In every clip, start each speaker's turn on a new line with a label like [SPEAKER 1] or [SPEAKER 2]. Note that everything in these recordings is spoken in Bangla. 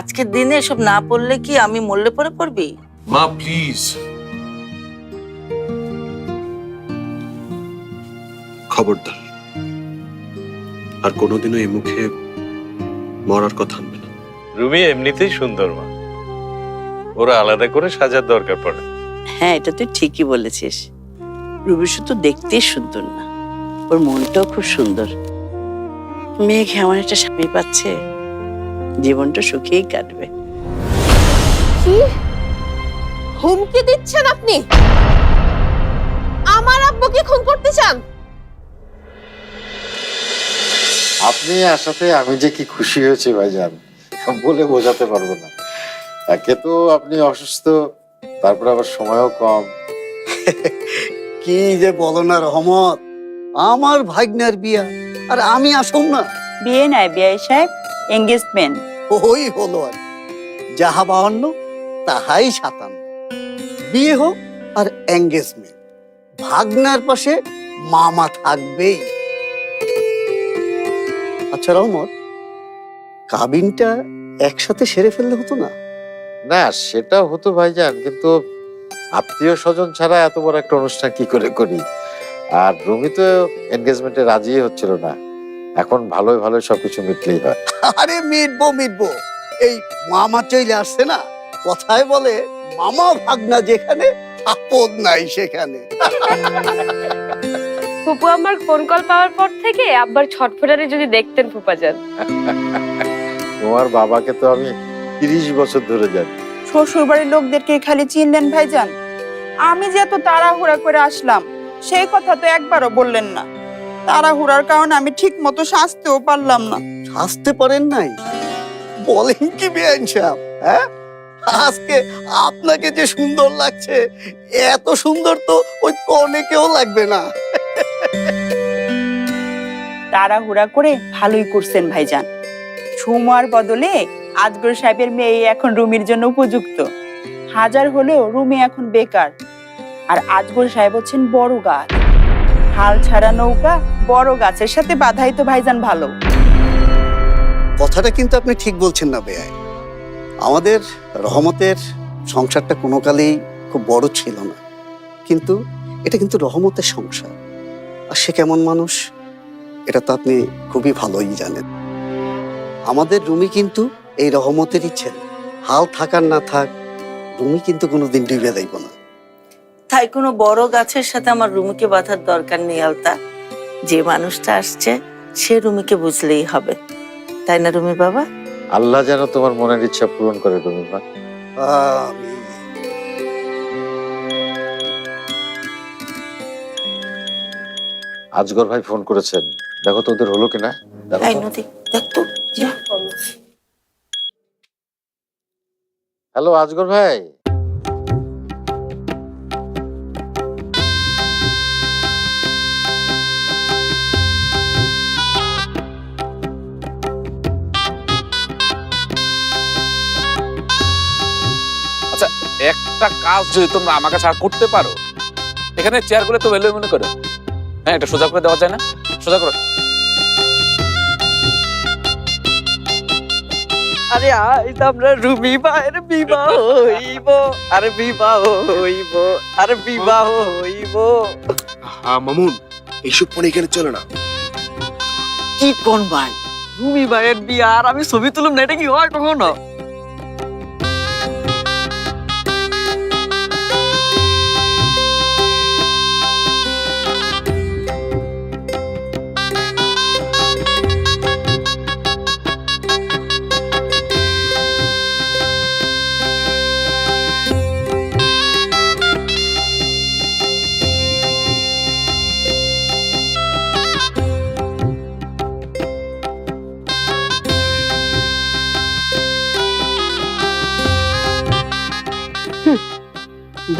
[SPEAKER 1] আজকের দিনে এসব না পড়লে কি আমি মরলে পরে পড়বি?
[SPEAKER 2] মা প্লিজ খবরদার। আর কোনোদিনও এই মুখে মরার কথা আনবে না।
[SPEAKER 3] রুমি এমনিতেই সুন্দর মা। ওরা আলাদা করে সাজার দরকার পড়ে।
[SPEAKER 1] হ্যাঁ এটা তুই ঠিকই বলেছিস। রুবি শুধু দেখতেই সুন্দর না ওর মনটাও খুব সুন্দর। মেঘ এমন একটা স্বামী পাচ্ছে। জীবনটা সুখেই কাটবে।
[SPEAKER 4] কি? হুমকি দিচ্ছেন আপনি? আমার আব্বুকে খুন করতে চান?
[SPEAKER 5] আপনি আসাতে আমি যে কি খুশি হয়েছি ভাইজান বলে বোঝাতে পারব না। একে তো আপনি অসুস্থ তারপর আবার সময়ও কম।
[SPEAKER 6] কি যে বলো না রহমত আমার ভাগ্নের বিয়া আর আমি আসুম না।
[SPEAKER 7] বিয়ে নাই বিয়ে সাহেব। এঙ্গেজমেন্ট
[SPEAKER 6] ওই হলো আর যাহা বাহান্ন তাহাই সাতান্ন। বিয়ে হোক আর এঙ্গেজমেন্ট ভাগ্নার পাশে মামা থাকবেই। আচ্ছা রহমত কাবিনটা একসাথে সেরে ফেললে হতো না?
[SPEAKER 5] না সেটা হতো ভাইজান কিন্তু আত্মীয় স্বজন ছাড়া এত বড় একটা অনুষ্ঠান কি করে করি? আর রুমি তো এনগেজমেন্টে রাজি হচ্ছিল না। এখন ভালোই ভালো সবকিছু মিটলেই হয়।
[SPEAKER 6] আরে মিটবো মিটবো। এই মামা চলে আসছে না? কথায় বলে মামা ভাগনা যেখানে আপদ নাই সেখানে।
[SPEAKER 4] ফুপু আমার ফোন কল পাওয়ার পর থেকে আব্বার ছটফটানি যদি দেখতেন ফুপা যান।
[SPEAKER 5] তোমার বাবাকে তো আমি তিরিশ বছর ধরে জানি।
[SPEAKER 7] শ্বশুর বাড়ির লোকদেরকে খালি চিনলেন ভাইজান। আমি যে এত তাড়াহুড়া করে আসলাম সেই কথা তো একবারও বললেন না। তাড়াহুড়ার কারণে আমি ঠিক মতো সাজতেও পারলাম না।
[SPEAKER 6] হাসতে পারেন নাই? বলেন কি বেআইন সাহেব হ্যাঁ? আজকে আপনাকে যে সুন্দর লাগছে এত সুন্দর তো ওই কনেকেও লাগবে না।
[SPEAKER 7] তাড়াহুড়া করে ভালোই করছেন ভাইজান। ঝুমার বদলে আজগর সাহেবের মেয়ে এখন রুমির জন্য উপযুক্ত। হাজার হলেও রুমি এখন বেকার। আর আজগর সাহেব হচ্ছেন বড় গাছ। হাল ছাড়া নৌকা, বড় গাছের সাথে বাধাই তো ভাইজান ভালো।
[SPEAKER 6] কথাটা কিন্তু আপনি ঠিক বলছেন না বেআই আমাদের রহমতের সংসারটা কোনো কালেই খুব বড় ছিল না। কিন্তু এটা কিন্তু রহমতের সংসার। আর সে কেমন মানুষ, এটা তো আপনি খুবই ভালোই জানেন। আমাদের রুমি কিন্তু এই রহমতেরই ছেলে। হাল থাকার না থাক রুমি কিন্তু কোনোদিন ডুবে যাইব না।
[SPEAKER 1] তাই কোনো বড় গাছের সাথে আমার রুমিকে বাঁধার দরকার নেই আলতা। যে মানুষটা আসছে সে রুমিকে বুঝলেই হবে। তাই না রুমি বাবা?
[SPEAKER 5] আল্লাহ যেন তোমার মনের ইচ্ছা পূরণ করে রুমি মা। আজগর ভাই ফোন করেছেন। দেখো তো ওদের হলো কিনা? দেখো। হ্যালো আজগর ভাই।
[SPEAKER 8] একটা কাজ যদি তোমরা আমাকে ছাড়া করতে পারো এখানে চেয়ারগুলো তো এলোই মনে করো। হ্যাঁ এটা সোজা করে দেওয়া যায় না? সোজা করো।
[SPEAKER 7] আরে আজ আমরা রুমি ভাইয়ের বিবাহ হইব। আরে বিবাহ হইব। আরে বিবাহ হইব।
[SPEAKER 2] হ্যাঁ মামুন এইসব ফোন এখানে চলে না।
[SPEAKER 7] কি কোন ভাই? রুমি ভাইয়ের বিয়া আর আমি ছবি তুলুম না এটা কি হয় কখনো?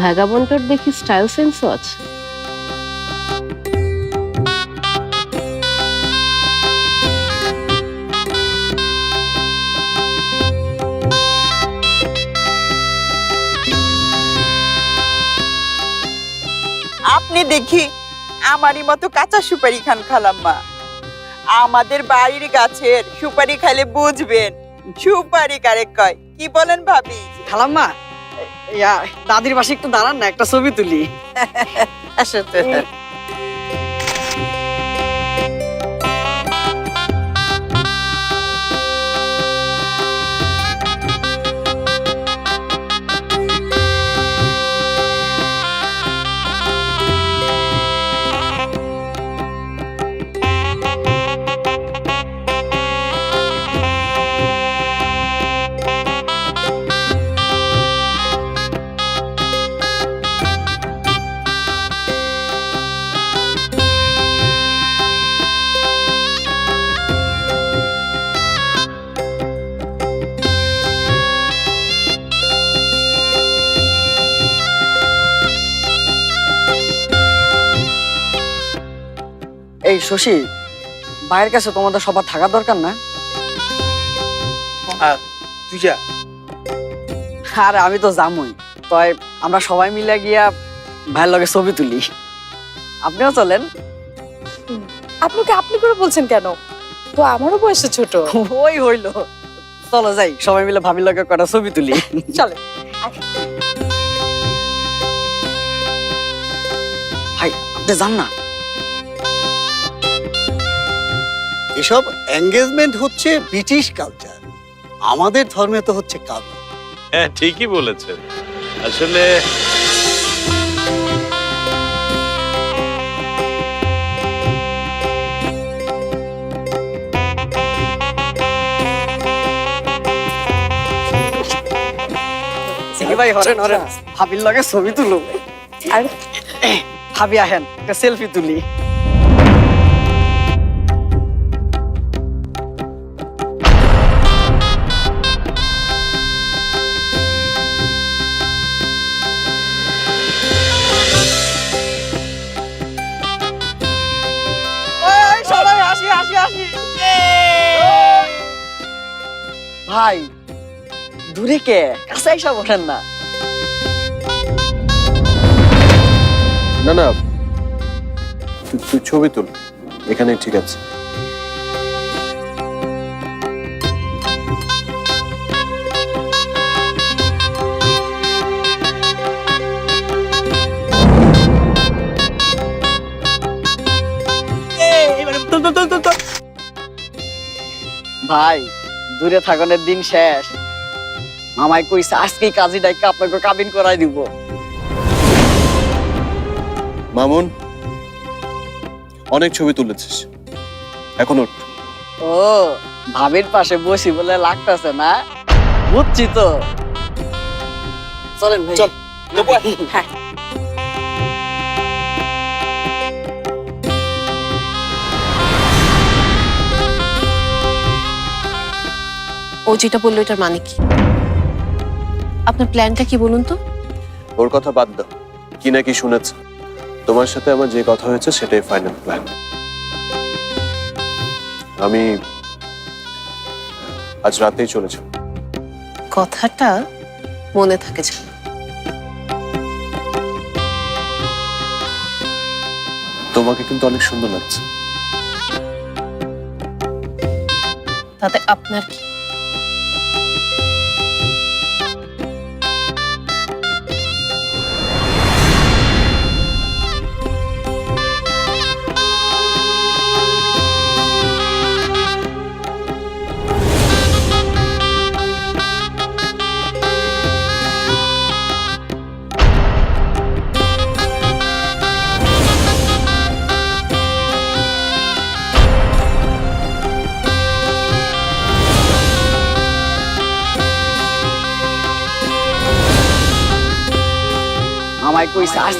[SPEAKER 9] ভ্যাগাবন্ডর দেখি স্টাইল সেন্সও আছে।
[SPEAKER 7] আপনি দেখি আমারই মতো কাঁচা সুপারি খান খালাম্মা। আমাদের বাড়ির গাছের সুপারি খাইলে বুঝবেন সুপারি কারে কয়? কি বলেন ভাবি?
[SPEAKER 10] খালাম্মা ইয়া দাদির পাশে একটু দাঁড়ান না একটা ছবি তুলি।
[SPEAKER 1] আসো
[SPEAKER 10] এই শশী ভাইয়ের কাছে তোমাদের সবার থাকা দরকার না?
[SPEAKER 2] তুই যা।
[SPEAKER 10] আর আমি তো জামুই তাই আমরা সবাই মিলে গিয়া ভাইয়ের লগে ছবি তুলি। আপনিও চলেন।
[SPEAKER 4] আপনাকে আপনি করে বলছেন কেন? তো আমারও বয়সে ছোট।
[SPEAKER 10] ওই হইল। চলো যাই সবাই মিলে ভাবির লগে কটা ছবি তুলি।
[SPEAKER 4] চলে
[SPEAKER 10] ভাই আপনি যান না।
[SPEAKER 6] এসব এঙ্গেজমেন্ট হচ্ছে ব্রিটিশ কালচার আমাদের ধর্মে তো হচ্ছে কাব্য
[SPEAKER 3] হ্যাঁ ঠিকই বলেছেন। আসলে
[SPEAKER 10] সিকি ভাই হরেন হরেন। ভাবির লগে ছবি তুলো
[SPEAKER 4] আর
[SPEAKER 10] ভাবি আহেন সেলফি তুলি। ভাই। দূরে কে? কাছে এসব ওঠেন না।
[SPEAKER 2] না না। তুই- ছবি তুল। এখানে ঠিক আছে।
[SPEAKER 10] ভাই দূরে থাকনের দিন শেষ। মামাই কইছে আজকেই কাজী ডাইকা আপনাকে কাবিন করাই দিব।
[SPEAKER 2] মামুন অনেক ছবি তুলেছিস। এখন ওঠ।
[SPEAKER 10] ও ভাবির পাশে বসি বলে লাগতাছে না? বুঝছি তো। চলেন ভাই।
[SPEAKER 2] চল।
[SPEAKER 10] হ্যাঁ।
[SPEAKER 9] ও যেটা বলল এটার মানে কি? আপনার প্ল্যানটা কি বলুন তো?
[SPEAKER 2] ওর কথা বাদ দাও। কি না কি শুনেছে। তোমার সাথে আমার যে কথা হয়েছে সেটাই ফাইনাল প্ল্যান আমি আজ রাতেই চলেছি
[SPEAKER 9] কথাটা মনে থাকে যেন।
[SPEAKER 2] তোমাকে কিন্তু অনেক সুন্দর লাগছে।
[SPEAKER 9] তাতে আপনার কি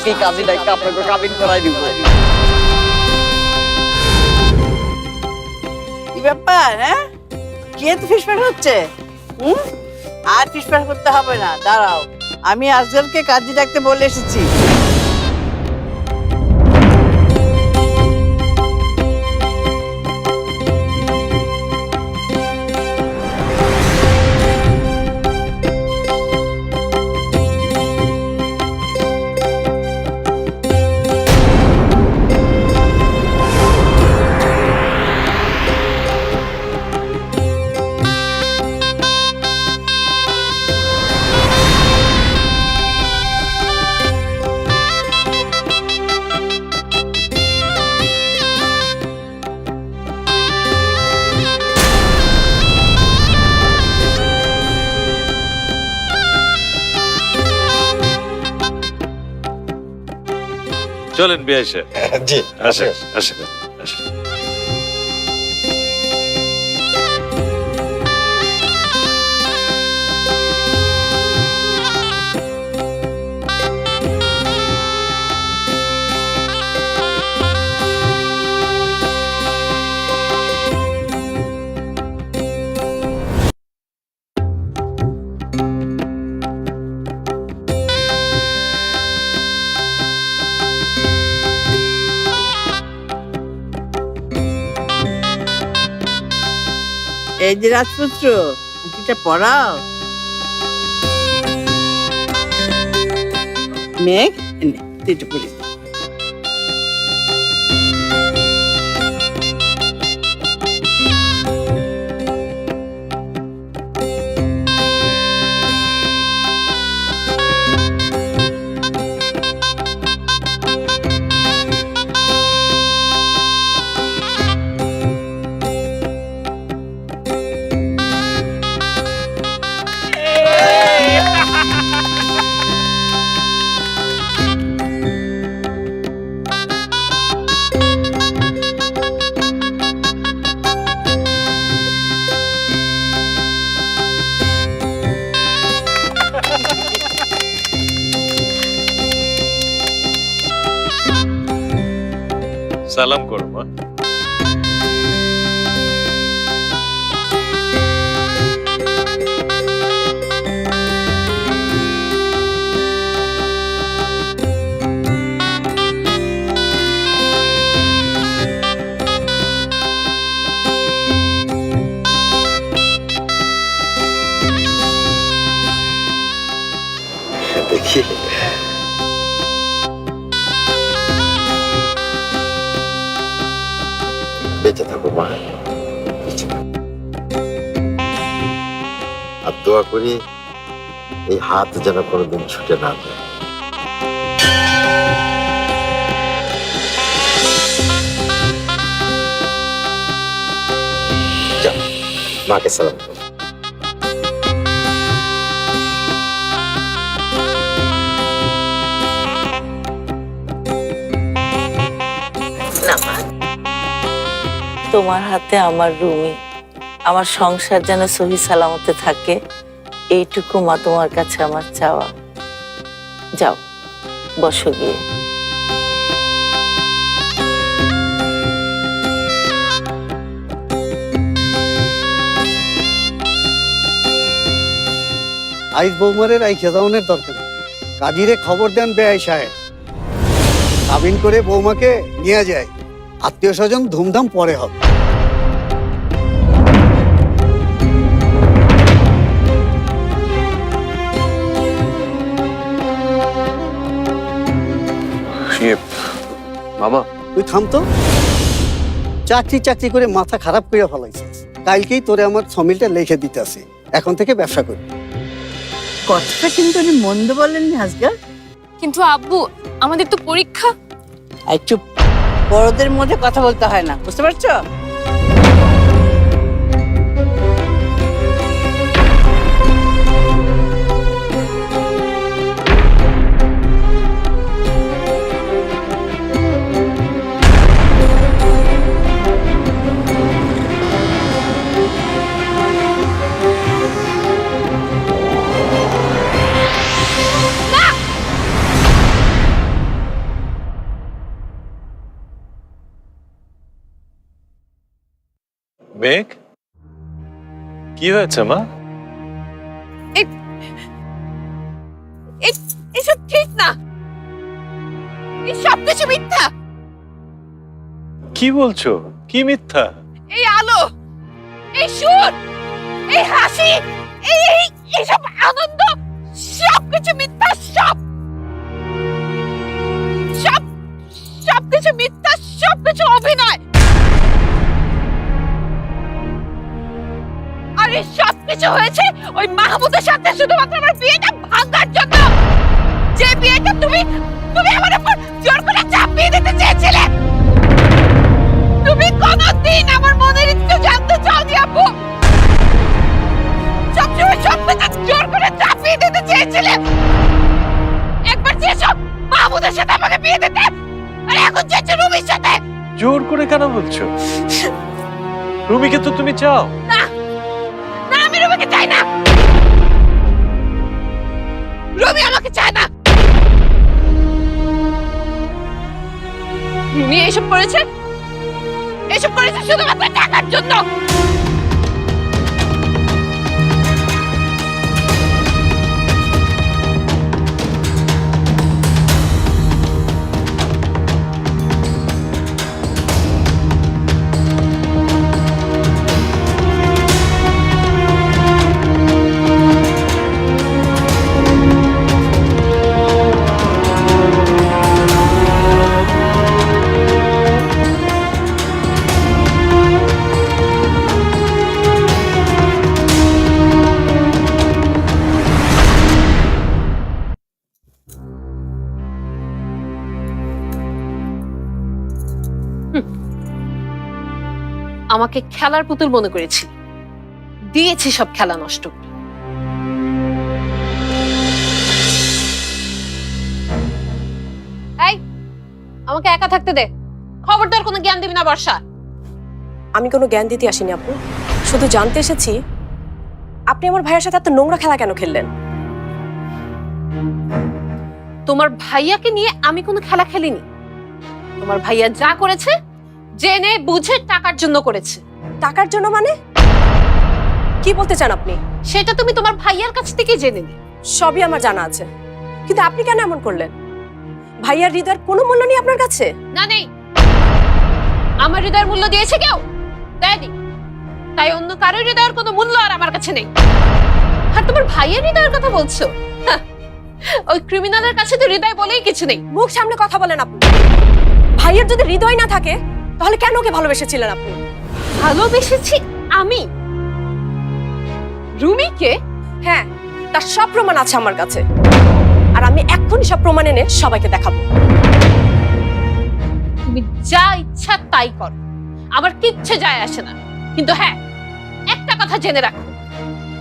[SPEAKER 10] কইছে কাজে ডাইকা আপনাকে কাবিন করাই দিব।
[SPEAKER 1] কি ব্যাপার হ্যাঁ? কে তো ফিসফাস হচ্ছে? হুম? আর ফিসফাস করতে হবে না, দাঁড়াও। আমি আজকালকে কাজে ডাকতে বলে এসেছি।
[SPEAKER 3] চলেন বিয়ে সাহেব
[SPEAKER 5] জি
[SPEAKER 3] আসেন। আসেন।
[SPEAKER 1] এই যে রাজপুত্র আংটিটা পড়াও। মেঘ তুই একটু পড়ে
[SPEAKER 3] সালাম করো মা
[SPEAKER 5] বেঁচে থাকো, মা। আর দোয়া করি এই হাত যেন কোনোদিন ছুটে না যায়। মাকে সালাম
[SPEAKER 11] তোমার হাতে আমার রুমি। আমার সংসার যেন সহি সালামতে থাকে, এইটুকু মা তোমার কাছে আমার চাওয়া। যাও, বসো গিয়ে।
[SPEAKER 6] আইস বৌমারের আই খেদাউনের দরকার। কাজীরে খবর দেন বেআই সাহেব। কাবিন করে বৌমাকে নিয়ে যায়। আত্মীয় স্বজন ধুমধাম পরে হবে।
[SPEAKER 2] মামা।
[SPEAKER 6] তুই থাম তো। চাকরি চাকরি করে মাথা খারাপ করে ফলাইছে কালকেই তোরে আমার সমিলটা লিখে দিতে দিতেছি এখন থেকে ব্যবসা করি।
[SPEAKER 1] কথাটা কিন্তু উনি মন্দ বলেননি হাজগা
[SPEAKER 9] কিন্তু আব্বু আমাদের তো পরীক্ষা।
[SPEAKER 1] আর চুপ। বড়দের মধ্যে কথা বলতে হয় না বুঝতে পারছ?
[SPEAKER 3] মেঘ? কি হয়েছে মা?
[SPEAKER 9] এসব ঠিক না। এই সব কিছু মিথ্যা।
[SPEAKER 3] কি বলছো? কি মিথ্যা?
[SPEAKER 9] এই আলো এই সুর এই হাসি এই এইসব আনন্দ সব কিছু মিথ্যা সব। কিছু হয়েছে? ওই মাহমুদের সাথে শুধুমাত্র আমার বিয়েটা ভাঙার জন্য। যে বিয়েটা তুমি তুমি আমার উপর জোর করে চাপিয়ে দিতে চেয়েছিলে। তুমি কোনদিন আমার মনের ইচ্ছে জানতে চাওনি আপু সবসময় সব কথা জোর করে চাপিয়ে দিতে চেয়েছিলে। একবার চেয়েছো মাহমুদের সাথে আমাকে বিয়ে দিতে? থাকুন চেয়েছে রুমির সাথে?
[SPEAKER 3] জোর করে কেন বলছো? রুমিকে তো তুমি চাও।
[SPEAKER 9] না রুমি আমাকে চায় না। এসব করেছে? এসব করেছে শুধুমাত্র টাকার জন্য।
[SPEAKER 12] আমাকে খেলার পুতুল মনে করেছি দিয়েছি সব খেলা নষ্ট করে। আমাকে একা থাকতে দে। খবরদার কোনো জ্ঞান দিবি না বর্ষা।
[SPEAKER 4] আমি কোনো জ্ঞান দিতে আসিনি আপু। শুধু জানতে এসেছি আপনি আমার ভাইয়ের সাথে এত নোংরা খেলা কেন খেললেন? তোমার ভাইয়াকে নিয়ে আমি কোনো খেলা খেলিনি। তোমার ভাইয়া যা করেছে জেনে বুঝে টাকার জন্য করেছে। টাকার জন্য মানে? কি বলতে চান আপনি? সেটা তুমি তোমার ভাইয়ার কাছ থেকে জেনে নি সবই আমার জানা আছে। কিন্তু আপনি কেন এমন করলেন? ভাইয়ার হৃদয়ের কোনো মূল্য নেই আপনার কাছে? না নেই। আমার হৃদয়ের মূল্য দিয়েছে কেউ? দেয়নি। তাই অন্য কারোর হৃদয়ের কোনো মূল্য আর আমার কাছে নেই। আর তোমার ভাইয়ের হৃদয়ের কথা বলছো? ওই ক্রিমিনালের কাছে তো হৃদয় বলেই কিছু নেই। মুখ সামনে কথা বলেন আপনি। ভাইয়ের যদি হৃদয় না থাকে তাহলে কেন ওকে ভালোবেসেছিলেন আপনি? ভালোবেসেছি আমি? রুমিকে? হ্যাঁ তার সব প্রমাণ আছে আমার কাছে। আর আমি এক্ষুনি সব প্রমাণ এনে সবাইকে দেখাবো। তুমি যা ইচ্ছা তাই করো। আমার কিচ্ছু যায় আসে না। কিন্তু হ্যাঁ একটা কথা জেনে রাখো।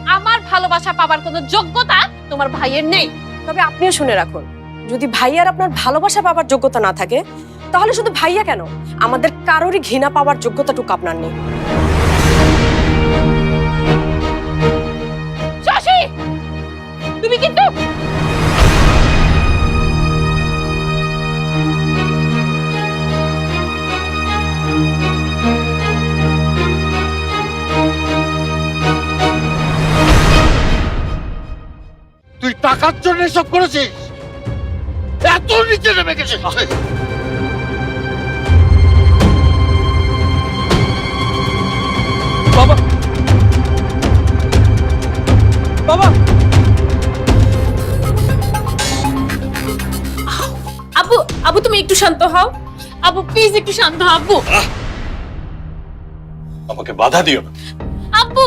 [SPEAKER 4] আমার ভালোবাসা পাবার কোনো যোগ্যতা তোমার ভাইয়ের নেই। তবে আপনিও শুনে রাখুন যদি ভাইয়ার আপনার ভালোবাসা পাবার যোগ্যতা না থাকে তাহলে শুধু ভাইয়া কেন? আমাদের কারোরই ঘৃণা পাওয়ার যোগ্যতাটুকু আপনার নেই।
[SPEAKER 9] তুমি কিন্তু
[SPEAKER 5] তুই টাকার জন্য এসব করেছিস? এত নিচে নেমে গেছিস।
[SPEAKER 12] শান্ত হও। আবু প্লিজ একটু শান্ত হও আবু।
[SPEAKER 3] আমাকে বাধা দিও না।
[SPEAKER 12] আব্বু